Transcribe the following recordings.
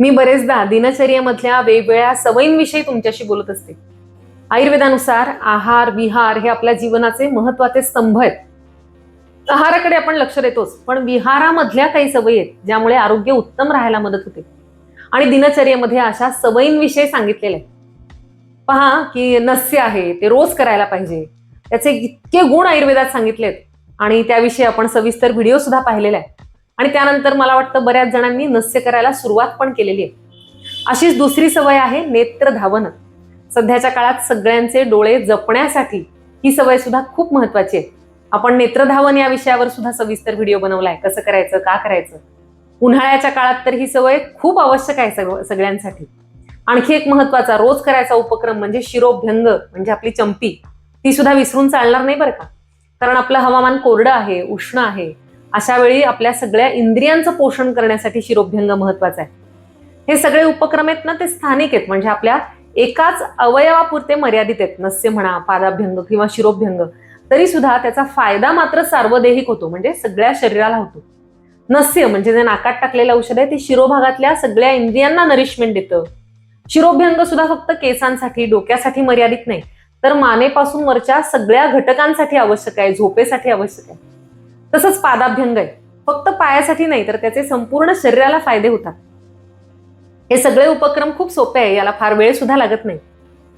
मी बरेचदा दिनचर्येमधल्या वेगवेगळ्या सवयींविषयी तुमच्याशी बोलत असते. आयुर्वेदानुसार आहार विहार हे आपल्या जीवनाचे महत्त्वाचे स्तंभ आहेत. आहाराकडे आपण लक्ष देतोच पण विहारामधल्या काही सवयी आहेत ज्यामुळे आरोग्य उत्तम राहायला मदत होते. आणि दिनचर्येमध्ये अशा सवयींविषयी सांगितलेले आहे पहा की नस्य आहे ते रोज करायला पाहिजे. त्याचे इतके गुण आयुर्वेदात सांगितलेत. आणि त्याविषयी आपण सविस्तर व्हिडिओ सुद्धा पाहिलेला आहे आणि त्यानंतर मला वाटतं बऱ्याच जणांनी नस्य करायला सुरुवात पण केलेली आहे. अशीच दुसरी सवय आहे नेत्र धावन सध्याच्या काळात सगळ्यांचे डोळे जपण्यासाठी ही सवय सुद्धा खूप महत्वाची आहे. आपण नेत्रधावन या विषयावर सुद्धा सविस्तर व्हिडिओ बनवलाय. कसं करायचं का करायचं? उन्हाळ्याच्या काळात तर ही सवय खूप आवश्यक आहे सग- सगळ्यांसाठी. आणखी एक महत्त्वाचा रोज करायचा उपक्रम म्हणजे शिरोभ्यंग म्हणजे आपली चंपी. ती सुद्धा विसरून चालणार नाही बरं का? कारण आपलं हवामान कोरडं आहे उष्ण आहे. अशा वेळी आपल्या सगळ्या इंद्रियांचं पोषण करण्यासाठी शिरोभ्यंग महत्त्वाचा आहे. हे सगळे उपक्रम आहेत ना ते स्थानिक आहेत. म्हणजे आपल्या एकाच अवयवापुरते मर्यादित आहेत. नस्य म्हणा पादाभ्यंग किंवा शिरोभ्यंग. तरी सुद्धा त्याचा फायदा मात्र सार्वदेहिक होतो. म्हणजे सगळ्या शरीराला होतो. नस्य म्हणजे जे नाकात टाकलेलं औषध आहे ते शिरोभागातल्या सगळ्या इंद्रियांना नरिशमेंट देतं. शिरोभ्यंग सुद्धा फक्त केसांसाठी डोक्यासाठी मर्यादित नाही. तर मानेपासून वरच्या सगळ्या घटकांसाठी आवश्यक आहे झोपेसाठी आवश्यक आहे. तसंच पादाभ्यंग आहे. फक्त पायासाठी नाही तर त्याचे संपूर्ण शरीराला फायदे होतात. हे सगळे उपक्रम खूप सोपे आहे याला फार वेळ सुद्धा लागत नाही.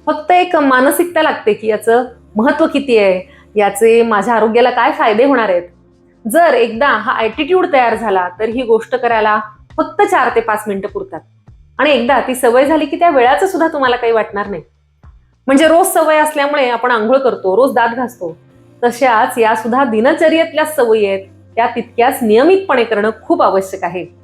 फक्त एक मानसिकता लागते की याचं महत्त्व किती आहे याचे माझ्या आरोग्याला काय फायदे होणार आहेत. जर एकदा हा ॲटिट्यूड तयार झाला तर ही गोष्ट करायला फक्त चार ते पाच मिनिटं पुरतात. आणि एकदा ती सवय झाली की त्या वेळाचं सुद्धा तुम्हाला काही वाटणार नाही. म्हणजे रोज सवय असल्यामुळे आपण आंघोळ करतो रोज दात घासतो तशाच या सुद्धा दिनचर्येतल्या सवयी आहेत. त्या तितक्याच नियमितपणे करणं खूप आवश्यक आहे.